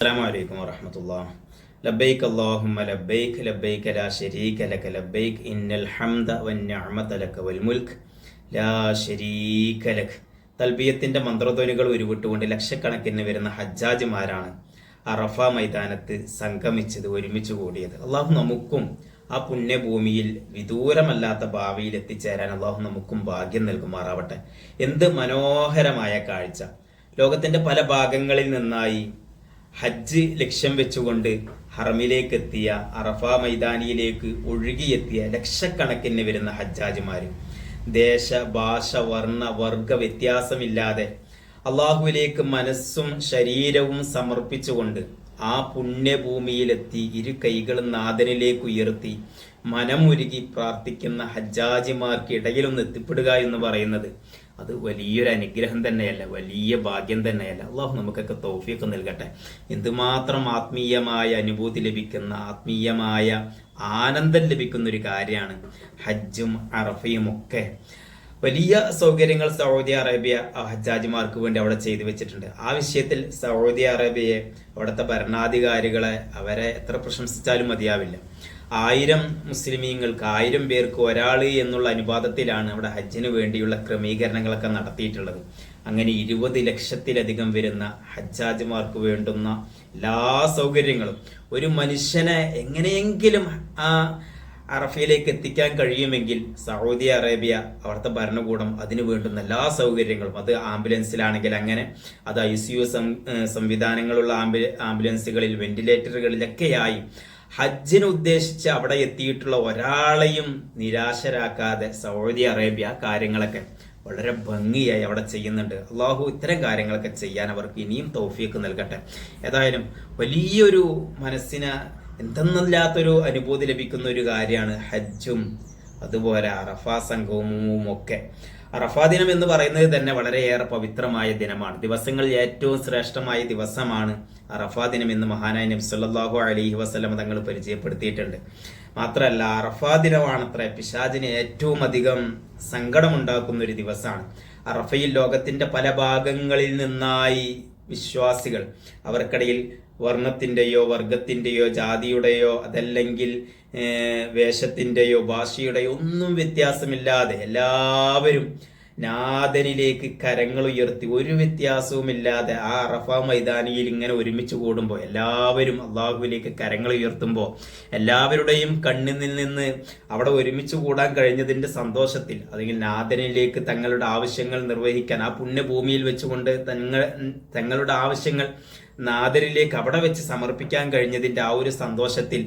അസ്സാമലൈക്കും വറഹമത്തുള്ള ലബൈക്ക് അള്ളാഹുമ ലബൈക്ക് ലബൈക്ക് ലാ ഷരീക ലക ലബൈക്ക് ഇന്നൽ ഹംദ വന്നഅമത ലക വൽ മുൽക്ക് ലാ ഷരീക ലക്. തൽബിയത്തിന്റെ മന്ത്രധ്വനികൾ ഉരുവിട്ടുകൊണ്ട് ലക്ഷക്കണക്കിന് വരുന്ന ഹജ്ജാജിമാരാണ് അറഫ മൈതാനത്ത് സംഗമിച്ചത് ഒരുമിച്ച് കൂടിയത്. അള്ളാഹു നമുക്കും ആ പുണ്യഭൂമിയിൽ വിദൂരമല്ലാത്ത ഭാവിയിൽ എത്തിച്ചേരാൻ അള്ളാഹു നമുക്കും ഭാഗ്യം നൽകുമാറാവട്ടെ. എന്ത് മനോഹരമായ കാഴ്ച. ലോകത്തിന്റെ പല ഭാഗങ്ങളിൽ നിന്നായി ഹജ്ജ് ലക്ഷ്യം വെച്ചുകൊണ്ട് ഹറമിലേക്ക് എത്തിയ അറഫ മൈതാനിയിലേക്ക് ഒഴുകിയെത്തിയ ലക്ഷക്കണക്കിന് വരുന്ന ഹജ്ജാജിമാർ ദേശ ഭാഷ വർണ വർഗ വ്യത്യാസമില്ലാതെ അള്ളാഹുവിലേക്ക് മനസ്സും ശരീരവും സമർപ്പിച്ചുകൊണ്ട് ആ പുണ്യഭൂമിയിലെത്തി ഇരു കൈകളും നാഥനിലേക്ക് ഉയർത്തി മനമുരുകി പ്രാർത്ഥിക്കുന്ന ഹജ്ജാജിമാർക്ക് ഇടയിലൊന്ന് എത്തിപ്പെടുക എന്ന് പറയുന്നത് അത് വലിയൊരു അനുഗ്രഹം തന്നെയല്ല വലിയ ഭാഗ്യം തന്നെയല്ല. അള്ളാഹു നമുക്കൊക്കെ തോഫിയൊക്കെ നൽകട്ടെ. എന്തുമാത്രം ആത്മീയമായ അനുഭൂതി ലഭിക്കുന്ന ആത്മീയമായ ആനന്ദം ലഭിക്കുന്ന ഒരു കാര്യമാണ് ഹജ്ജും അറഫയും ഒക്കെ. വലിയ സൗകര്യങ്ങൾ സൗദി അറേബ്യ ഹജ്ജാജിമാർക്ക് വേണ്ടി അവിടെ ചെയ്തു വെച്ചിട്ടുണ്ട്. ആ വിഷയത്തിൽ സൗദി അറേബ്യയെ അവിടുത്തെ ഭരണാധികാരികളെ അവരെ എത്ര പ്രശംസിച്ചാലും മതിയാവില്ല. ആയിരം മുസ്ലിമീങ്ങൾക്ക് ആയിരം പേർക്ക് ഒരാൾ എന്നുള്ള അനുപാതത്തിലാണ് അവിടെ ഹജ്ജിന് വേണ്ടിയുള്ള ക്രമീകരണങ്ങളൊക്കെ നടത്തിയിട്ടുള്ളത്. അങ്ങനെ ഇരുപത് ലക്ഷത്തിലധികം വരുന്ന ഹജ്ജാജിമാർക്ക് വേണ്ടുന്ന എല്ലാ സൗകര്യങ്ങളും ഒരു മനുഷ്യനെ എങ്ങനെയെങ്കിലും ആ അറഫയിലേക്ക് എത്തിക്കാൻ കഴിയുമെങ്കിൽ സൗദി അറേബ്യ അവിടുത്തെ ഭരണകൂടം അതിന് വേണ്ടുന്ന എല്ലാ സൗകര്യങ്ങളും അത് ആംബുലൻസിലാണെങ്കിൽ അങ്ങനെ അത് ഐ സി യു സംവിധാനങ്ങളുള്ള ആംബുലൻസുകളിൽ വെന്റിലേറ്ററുകളിലൊക്കെയായി ഹജ്ജിന് ഉദ്ദേശിച്ച് അവിടെ എത്തിയിട്ടുള്ള ഒരാളെയും നിരാശരാക്കാതെ സൗദി അറേബ്യ കാര്യങ്ങളൊക്കെ വളരെ ഭംഗിയായി അവിടെ ചെയ്യുന്നുണ്ട്. അള്ളാഹു ഇത്തരം കാര്യങ്ങളൊക്കെ ചെയ്യാൻ അവർക്ക് ഇനിയും തൗഫീക്ക് നൽകട്ടെ. ഏതായാലും വലിയൊരു മനസ്സിന് എന്തെന്നില്ലാത്തൊരു അനുഭൂതി ലഭിക്കുന്ന ഒരു കാര്യമാണ് ഹജ്ജും അതുപോലെ അറഫാ സംഘവും ഒക്കെ അറഫാ ദിനം എന്ന് പറയുന്നത് തന്നെ വളരെയേറെ പവിത്രമായ ദിനമാണ്. ദിവസങ്ങളിൽ ഏറ്റവും ശ്രേഷ്ഠമായ ദിവസമാണ് അറഫാ ദിനം എന്ന് മഹാനായ നബി സല്ലല്ലാഹു അലൈഹി വസല്ലം തങ്ങൾ പരിചയപ്പെടുത്തിയിട്ടുണ്ട്. മാത്രമല്ല അറഫാ ദിനമാണത്ര പിശാചിന് ഏറ്റവും അധികം സങ്കടമുണ്ടാക്കുന്ന ഒരു ദിവസമാണ്. അറഫയിൽ ലോകത്തിന്റെ പല ഭാഗങ്ങളിൽ നിന്നായി വിശ്വാസികൾ. അവർക്കിടയിൽ വർണത്തിന്റെയോ വർഗത്തിന്റെയോ ജാതിയുടെയോ അതല്ലെങ്കിൽ വേഷത്തിന്റെയോ ഭാഷയുടെയോ ഒന്നും വ്യത്യാസമില്ലാതെ എല്ലാവരും നാഥനിലേക്ക് കരങ്ങൾ ഉയർത്തി ഒരു വ്യത്യാസവുമില്ലാതെ ആ അറഫ മൈതാനിയിൽ ഇങ്ങനെ ഒരുമിച്ച് കൂടുമ്പോൾ എല്ലാവരും അള്ളാഹുവിലേക്ക് കരങ്ങൾ ഉയർത്തുമ്പോൾ എല്ലാവരുടെയും കണ്ണിൽ നിന്ന് അവിടെ ഒരുമിച്ച് കൂടാൻ കഴിഞ്ഞതിന്റെ സന്തോഷത്തിൽ അല്ലെങ്കിൽ നാഥനിലേക്ക് തങ്ങളുടെ ആവശ്യങ്ങൾ നിർവഹിക്കാൻ ആ പുണ്യഭൂമിയിൽ വെച്ചുകൊണ്ട് തങ്ങൾ തങ്ങളുടെ ആവശ്യങ്ങൾ നാദരിലേക്ക് അവിടെ വെച്ച് സമർപ്പിക്കാൻ കഴിഞ്ഞതിന്റെ ആ ഒരു സന്തോഷത്തിൽ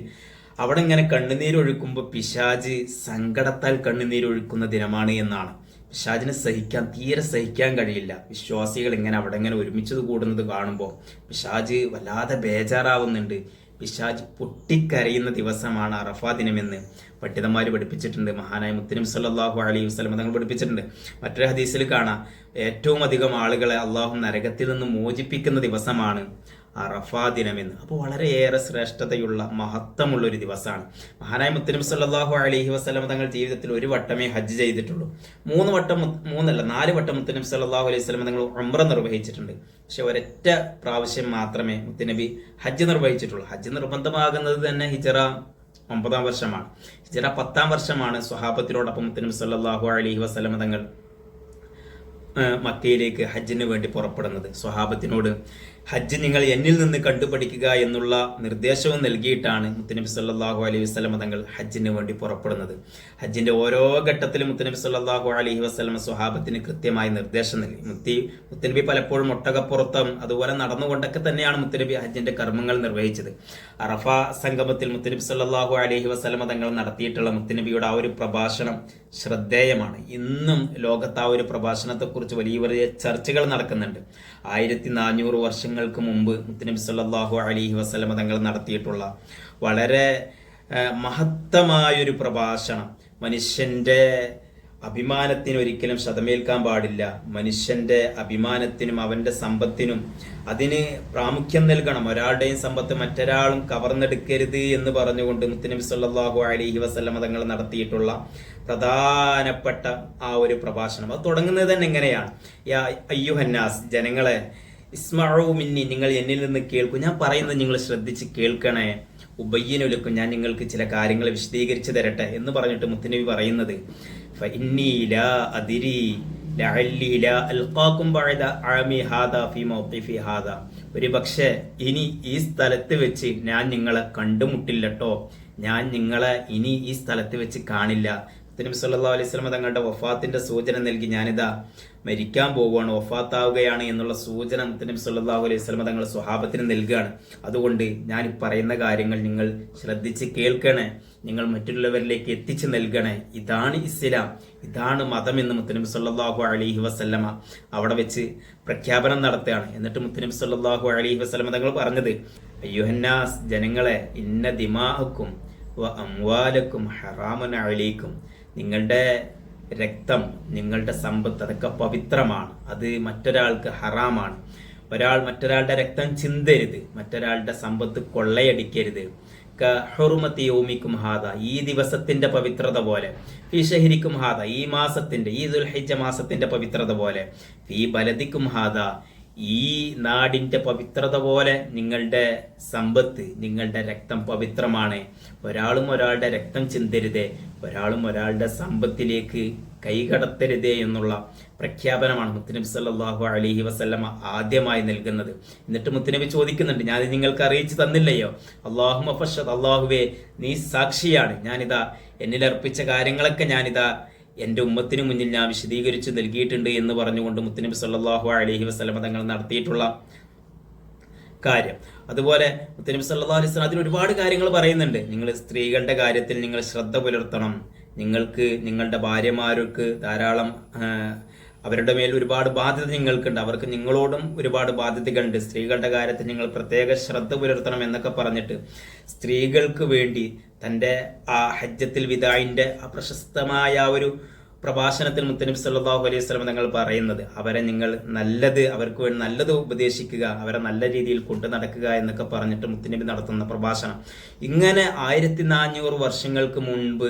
അവിടെ ഇങ്ങനെ കണ്ണുനീരൊഴുക്കുമ്പോൾ പിശാജ് സങ്കടത്താൽ കണ്ണുനീരൊഴുക്കുന്ന ദിനമാണ് എന്നാണ്. പിശാജിനെ സഹിക്കാൻ തീരെ സഹിക്കാൻ കഴിയില്ല. വിശ്വാസികൾ ഇങ്ങനെ അവിടെ ഇങ്ങനെ ഒരുമിച്ചത് കൂടുന്നത് കാണുമ്പോൾ പിശാജ് വല്ലാതെ ബേജാറാവുന്നുണ്ട്. പിശാജ് പൊട്ടിക്കരയുന്ന ദിവസമാണ് അറഫാ ദിനമെന്ന് പണ്ഡിതന്മാർ പഠിപ്പിച്ചിട്ടുണ്ട്. മഹാനായ മുത്തനും സല്ലാഹു അലൈഹി വസ്ലം തങ്ങൾ പഠിപ്പിച്ചിട്ടുണ്ട്. മറ്റൊരു ഹദീസിൽ കാണാം. ഏറ്റവും അധികം ആളുകളെ അള്ളാഹു നരകത്തിൽ നിന്ന് മോചിപ്പിക്കുന്ന ദിവസമാണ് അറഫാ ദിനമെന്ന്. അപ്പോൾ വളരെയേറെ ശ്രേഷ്ഠതയുള്ള മഹത്വമുള്ള ഒരു ദിവസമാണ്. മഹാനായ മുത്തനബി സല്ലാഹു അലഹി വസ്ലം തങ്ങൾ ജീവിതത്തിൽ ഒരു വട്ടമേ ഹജ്ജ് ചെയ്തിട്ടുള്ളൂ. മൂന്ന് വട്ടം മൂന്നല്ല നാല് വട്ടം മുത്തനബി സല്ലാഹു അലൈഹി വസ്ലം തങ്ങൾ ഉംറ നിർവഹിച്ചിട്ടുണ്ട്. പക്ഷെ ഒരൊറ്റ പ്രാവശ്യം മാത്രമേ മുത്തനബി ഹജ്ജ് നിർവഹിച്ചിട്ടുള്ളൂ. ഹജ്ജ് നിർബന്ധമാകുന്നത് തന്നെ ഹിജറ ഒമ്പതാം വർഷമാണ്. ഹിജറ പത്താം വർഷമാണ് സ്വഹാബത്തിനോടൊപ്പം മുത്തനബി സല്ലാഹു അലഹി വസ്ലം തങ്ങൾ മക്കയിലേക്ക് ഹജ്ജിന് വേണ്ടി പുറപ്പെടുന്നത്. സ്വഹാബത്തിനോട് ഹജ്ജ് നിങ്ങൾ എന്നിൽ നിന്ന് കണ്ടുപഠിക്കുക എന്നുള്ള നിർദ്ദേശവും നൽകിയിട്ടാണ് മുത്തനബി സല്ലാഹു അലൈഹി വസ്ലമ തങ്ങൾ ഹജ്ജിന് വേണ്ടി പുറപ്പെടുന്നത്. ഹജ്ജിന്റെ ഓരോ ഘട്ടത്തിലും മുത്തനബി സല്ലാഹു അലൈഹി വസ്ലമ സ്വഹാബത്തിന് കൃത്യമായി നിർദ്ദേശം നൽകി. മുത്തി മുത്തനബി പലപ്പോഴും ഒട്ടകപ്പുറത്തും അതുപോലെ നടന്നുകൊണ്ടൊക്കെ തന്നെയാണ് മുത്തനബി ഹജ്ജിന്റെ കർമ്മങ്ങൾ നിർവഹിച്ചത്. അറഫ സംഗമത്തിൽ മുത്തനബി സല്ലാഹു അലൈഹി വസ്ലമ തങ്ങൾ നടത്തിയിട്ടുള്ള മുത്തനബിയുടെ ആ ഒരു പ്രഭാഷണം ശ്രദ്ധേയമാണ്. ഇന്നും ലോകത്ത് ആ ഒരു പ്രഭാഷണത്തെക്കുറിച്ച് വലിയ വലിയ ചർച്ചകൾ നടക്കുന്നുണ്ട്. ആയിരത്തി നാനൂറ് വർഷങ്ങൾക്ക് മുമ്പ് മുത്തനബി സല്ലാഹു അലഹി വസ്ലമ തങ്ങൾ നടത്തിയിട്ടുള്ള വളരെ മഹത്തമായൊരു പ്രഭാഷണം. മനുഷ്യന്റെ അഭിമാനത്തിന് ഒരിക്കലും ശതമേൽക്കാൻ പാടില്ല. മനുഷ്യന്റെ അഭിമാനത്തിനും അവന്റെ സമ്പത്തിനും അതിന് പ്രാമുഖ്യം നൽകണം. ഒരാളുടെയും സമ്പത്ത് മറ്റൊരാളും കവർന്നെടുക്കരുത് എന്ന് പറഞ്ഞുകൊണ്ട് മുത്തനബി സല്ലാഹു അലഹി വസ്ലമ തങ്ങൾ നടത്തിയിട്ടുള്ള പ്രധാനപ്പെട്ട ആ ഒരു പ്രഭാഷണം. അത് തുടങ്ങുന്നത് തന്നെ എങ്ങനെയാണ് അയ്യുഹന്നാസ് ജനങ്ങളെ ഇസ്മഴു മിന്നി നിങ്ങൾ എന്നിൽ നിന്ന് കേൾക്കൂ. ഞാൻ പറയുന്നത് നിങ്ങൾ ശ്രദ്ധിച്ച് കേൾക്കണേ. ഉബയ്യനുലക്കും ഞാൻ നിങ്ങൾക്ക് ചില കാര്യങ്ങൾ വിശദീകരിച്ചു തരട്ടെ എന്ന് പറഞ്ഞിട്ട് മുത്തനബി പറയുന്നത്. ഒരു പക്ഷേ ഇനി ഈ സ്ഥലത്ത് വെച്ച് ഞാൻ നിങ്ങളെ കണ്ടുമുട്ടില്ലട്ടോ. ഞാൻ നിങ്ങളെ ഇനി ഈ സ്ഥലത്ത് വെച്ച് കാണില്ല. നബി സല്ലാ അലൈഹി വസല്ലം തങ്ങളുടെ വഫാത്തിന്റെ സൂചന നൽകി ഞാനിതാ മരിക്കാൻ പോവുകയാണ് വഫാത്താവുകയാണ് എന്നുള്ള സൂചന നബി സല്ലല്ലാഹു അലൈഹി വസല്ലം തങ്ങൾ സ്വഹാബത്തിന് നൽകുകയാണ് അതുകൊണ്ട് ഞാൻ പറയുന്ന കാര്യങ്ങൾ നിങ്ങൾ ശ്രദ്ധിച്ച് കേൾക്കണേ നിങ്ങൾ മറ്റുള്ളവരിലേക്ക് എത്തിച്ചു നൽകണേ. ഇതാണ് ഇസ്ലാം ഇതാണ് മതം എന്ന് മുത്തനബി സല്ലാഹു അലഹി വസല്ലമ അവിടെ വെച്ച് പ്രഖ്യാപനം നടത്തുകയാണ്. എന്നിട്ട് മുത്തനബി സല്ലാഹു അലഹി വസ്ലമ തങ്ങൾ പറഞ്ഞത് അയ്യുഹന്നാസ് ജനങ്ങളെ ഇന്ന ദിമാഹക്കും വ അംവാലക്കും ഹറാമൻ അലൈക്കും നിങ്ങളുടെ രക്തം നിങ്ങളുടെ സമ്പത്ത് അതൊക്കെ പവിത്രമാണ്. അത് മറ്റൊരാൾക്ക് ഹറാമാണ്. ഒരാൾ മറ്റൊരാളുടെ രക്തം ചിന്തരുത്. മറ്റൊരാളുടെ സമ്പത്ത് കൊള്ളയടിക്കരുത്. ഹുറുമത്തി യോമിക്കും ഹാദ. ഈ ദിവസത്തിന്റെ പവിത്രത പോലെ. ഫി ഷഹരിക്കും ഹാദ. ഈ മാസത്തിന്റെ ഈ ദുൽഹിജ മാസത്തിന്റെ പവിത്രത പോലെ. ഫി ബലദിക്കും ഹാദ. ഈ നാടിന്റെ പവിത്രത പോലെ നിങ്ങളുടെ സമ്പത്ത് നിങ്ങളുടെ രക്തം പവിത്രമാണ്. ഒരാളും ഒരാളുടെ രക്തം ചിന്തരുതേ. ഒരാളും ഒരാളുടെ സമ്പത്തിലേക്ക് കൈകടത്തരുതേ എന്നുള്ള പ്രഖ്യാപനമാണ് മുത്തനബി സല്ലാഹു അലഹി വസല്ലമ ആദ്യമായി നൽകുന്നത്. എന്നിട്ട് മുത്തനബി ചോദിക്കുന്നുണ്ട് ഞാൻ നിങ്ങൾക്ക് അറിയിച്ചു തന്നില്ലയോ? അള്ളാഹു മഫഷദ് അള്ളാഹുവേ നീ സാക്ഷിയാണ്. ഞാനിതാ എന്നിലർപ്പിച്ച കാര്യങ്ങളൊക്കെ ഞാനിതാ എന്റെ ഉമ്മത്തിന് മുന്നിൽ ഞാൻ വിശദീകരിച്ച് നൽകിയിട്ടുണ്ട് എന്ന് പറഞ്ഞുകൊണ്ട് മുത്തനബി സല്ലാഹു അലഹി വസ്ലമ തങ്ങൾ നടത്തിയിട്ടുള്ള കാര്യം. അതുപോലെ മുത്തനബി സല്ലാ അലൈഹി വസല്ലം അതിന് ഒരുപാട് കാര്യങ്ങൾ പറയുന്നുണ്ട്. നിങ്ങൾ സ്ത്രീകളുടെ കാര്യത്തിൽ നിങ്ങൾ ശ്രദ്ധ പുലർത്തണം. നിങ്ങൾക്ക് നിങ്ങളുടെ ഭാര്യമാർക്ക് ധാരാളം അവരുടെ മേൽ ഒരുപാട് ബാധ്യത നിങ്ങൾക്കുണ്ട്. അവർക്ക് നിങ്ങളോടും ഒരുപാട് ബാധ്യതകളുണ്ട്. സ്ത്രീകളുടെ കാര്യത്തിൽ നിങ്ങൾ പ്രത്യേക ശ്രദ്ധ പുലർത്തണം എന്നൊക്കെ പറഞ്ഞിട്ട് സ്ത്രീകൾക്ക് വേണ്ടി തന്റെ ആ ഹജ്ജത്തിൽ വിദായിന്റെ ആ പ്രശസ്തമായ ഒരു പ്രഭാഷണത്തിൽ മുത്തനബി സല്ലാഹു അലൈഹി വസല്ലം തങ്ങൾ പറയുന്നത് അവരെ നിങ്ങൾ നല്ലത് അവർക്ക് വേണ്ടി നല്ലത് ഉപദേശിക്കുക അവരെ നല്ല രീതിയിൽ കൊണ്ടു നടക്കുക എന്നൊക്കെ പറഞ്ഞിട്ട് മുത്തനബി നടത്തുന്ന പ്രഭാഷണം. ഇങ്ങനെ ആയിരത്തി നാനൂറ് വർഷങ്ങൾക്ക് മുൻപ്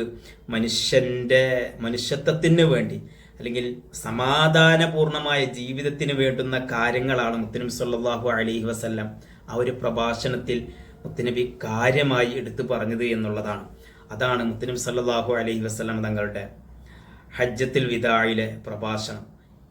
മനുഷ്യന്റെ മനുഷ്യത്വത്തിന് വേണ്ടി അല്ലെങ്കിൽ സമാധാനപൂർണമായ ജീവിതത്തിന് വേണ്ടുന്ന കാര്യങ്ങളാണ് മുത്തനബി സല്ലാഹു അലൈഹി വസ്ല്ലാം ആ ഒരു പ്രഭാഷണത്തിൽ മുത്തനബി കാര്യമായി എടുത്തു പറഞ്ഞത് എന്നുള്ളതാണ്. അതാണ് മുത്തനബി സല്ലാഹു അലൈഹി വസ്ലാം തങ്ങളുടെ ഹജ്ജത്തിൽ വിദായിലെ പ്രഭാഷണം.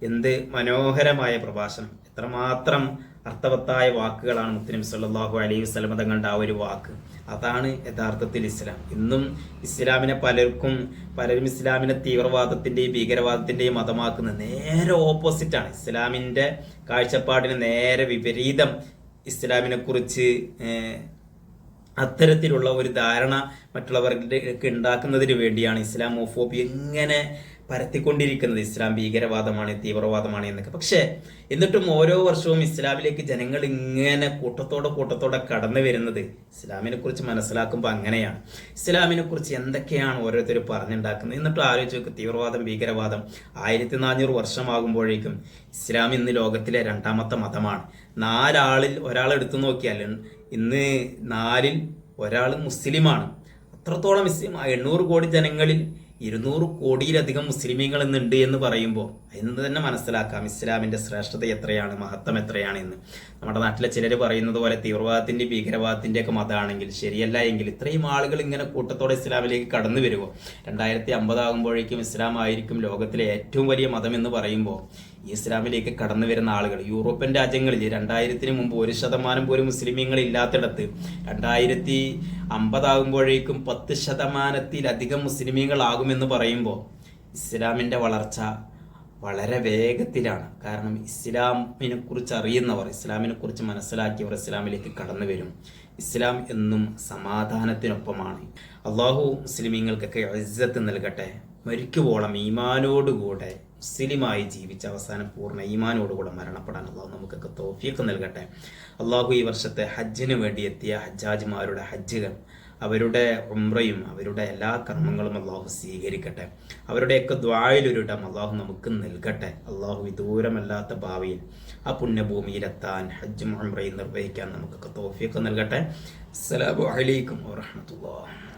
എന്ത് മനോഹരമായ പ്രഭാഷണം. എത്രമാത്രം അർത്ഥവത്തായ വാക്കുകളാണ് മുത്തനബി സല്ലാഹു അലൈഹി വസല്ലം തങ്ങളുടെ ആ ഒരു വാക്ക്. അതാണ് യഥാർത്ഥത്തിൽ ഇസ്ലാം. ഇന്നും ഇസ്ലാമിനെ പലർക്കും പലരും ഇസ്ലാമിനെ തീവ്രവാദത്തിന്റെയും ഭീകരവാദത്തിന്റെയും മതമാക്കുന്ന നേരെ ഓപ്പോസിറ്റാണ് ഇസ്ലാമിന്റെ കാഴ്ചപ്പാടിന് നേരെ വിപരീതം ഇസ്ലാമിനെ കുറിച്ച് അത്തരത്തിലുള്ള ഒരു ധാരണ മറ്റുള്ളവർക്ക് ഉണ്ടാക്കുന്നതിന് വേണ്ടിയാണ് ഇസ്ലാമോഫോബി എങ്ങനെ പരത്തിക്കൊണ്ടിരിക്കുന്നത്. ഇസ്ലാം ഭീകരവാദമാണ് തീവ്രവാദമാണ് എന്നൊക്കെ. പക്ഷേ എന്നിട്ടും ഓരോ വർഷവും ഇസ്ലാമിലേക്ക് ജനങ്ങൾ ഇങ്ങനെ കൂട്ടത്തോടെ കൂട്ടത്തോടെ കടന്നു വരുന്നത് ഇസ്ലാമിനെ കുറിച്ച് മനസ്സിലാക്കുമ്പോൾ അങ്ങനെയാണ്. ഇസ്ലാമിനെ കുറിച്ച് എന്തൊക്കെയാണ് ഓരോരുത്തർ പറഞ്ഞുണ്ടാക്കുന്നത്? എന്നിട്ട് ആലോചിച്ച് തീവ്രവാദം ഭീകരവാദം ആയിരത്തി നാനൂറ് വർഷമാകുമ്പോഴേക്കും ഇസ്ലാം ഇന്ന് ലോകത്തിലെ രണ്ടാമത്തെ മതമാണ്. നാലാളിൽ ഒരാൾ എടുത്തു നോക്കിയാൽ ഇന്ന് നാലിൽ ഒരാൾ മുസ്ലിമാണ്. അത്രത്തോളം എണ്ണൂറ് കോടി ജനങ്ങളിൽ ഇരുന്നൂറ് കോടിയിലധികം മുസ്ലിമീങ്ങൾ ഇന്നുണ്ട് എന്ന് പറയുമ്പോൾ അതിൽ നിന്ന് തന്നെ മനസ്സിലാക്കാം. ഇസ്ലാമിന്റെ ശ്രേഷ്ഠത എത്രയാണ് മഹത്വം എത്രയാണ് എന്ന്. നമ്മുടെ നാട്ടിലെ ചിലർ പറയുന്നത് പോലെ തീവ്രവാദത്തിന്റെ ഭീകരവാദത്തിന്റെ ഒക്കെ മതമാണെങ്കിൽ ശരിയല്ല എങ്കിൽ ഇത്രയും ആളുകൾ ഇങ്ങനെ കൂട്ടത്തോടെ ഇസ്ലാമിലേക്ക് കടന്നു വരുമോ രണ്ടായിരത്തി അമ്പതാകുമ്പോഴേക്കും ഇസ്ലാം ആയിരിക്കും ലോകത്തിലെ ഏറ്റവും വലിയ മതം എന്ന് പറയുമ്പോൾ ഇസ്ലാമിലേക്ക് കടന്നു വരുന്ന ആളുകൾ. യൂറോപ്യൻ രാജ്യങ്ങളിൽ രണ്ടായിരത്തിന് മുമ്പ് ഒരു ശതമാനം പോലും മുസ്ലിമീങ്ങൾ ഇല്ലാത്തിടത്ത് രണ്ടായിരത്തി അമ്പതാകുമ്പോഴേക്കും പത്ത് ശതമാനത്തിലധികം മുസ്ലിമീങ്ങളാകുമെന്ന് പറയുമ്പോൾ ഇസ്ലാമിന്റെ വളർച്ച വളരെ വേഗത്തിലാണ്. കാരണം ഇസ്ലാമിനെ കുറിച്ച് അറിയുന്നവർ ഇസ്ലാമിനെ കുറിച്ച് മനസ്സിലാക്കിയവർ ഇസ്ലാമിലേക്ക് കടന്നു വരും. ഇസ്ലാം എന്നും സമാധാനത്തിനൊപ്പമാണ്. അള്ളാഹു മുസ്ലിമീങ്ങൾക്കൊക്കെ ഇജ്ജത്ത് നൽകട്ടെ. മരിക്കുവോളം ഈമാനോടുകൂടെ മുസ്ലിമായി ജീവിച്ച അവസാനം പൂർണ ഈമാനോടുകൂടെ മരണപ്പെടാൻ അള്ളാഹു നമുക്കൊക്കെ തോഫിയൊക്കെ നൽകട്ടെ. അള്ളാഹു ഈ വർഷത്തെ ഹജ്ജിന് വേണ്ടി എത്തിയ ഹജ്ജാജിമാരുടെ ഹജ്ജുകൾ അവരുടെ ഉമ്രയും അവരുടെ എല്ലാ കർമ്മങ്ങളും അള്ളാഹു സ്വീകരിക്കട്ടെ. അവരുടെയൊക്കെ ദ്വായിലൊരിടം അള്ളാഹു നമുക്ക് നൽകട്ടെ. അള്ളാഹു വിദൂരമല്ലാത്ത ഭാവിയിൽ ആ പുണ്യഭൂമിയിലെത്താൻ ഹജ്ജും ഉമ്രയും നിർവഹിക്കാൻ നമുക്കൊക്കെ തോഫിയൊക്കെ നൽകട്ടെ. അസ്സലാമു അലൈക്കും വറഹമത്തുള്ളാഹി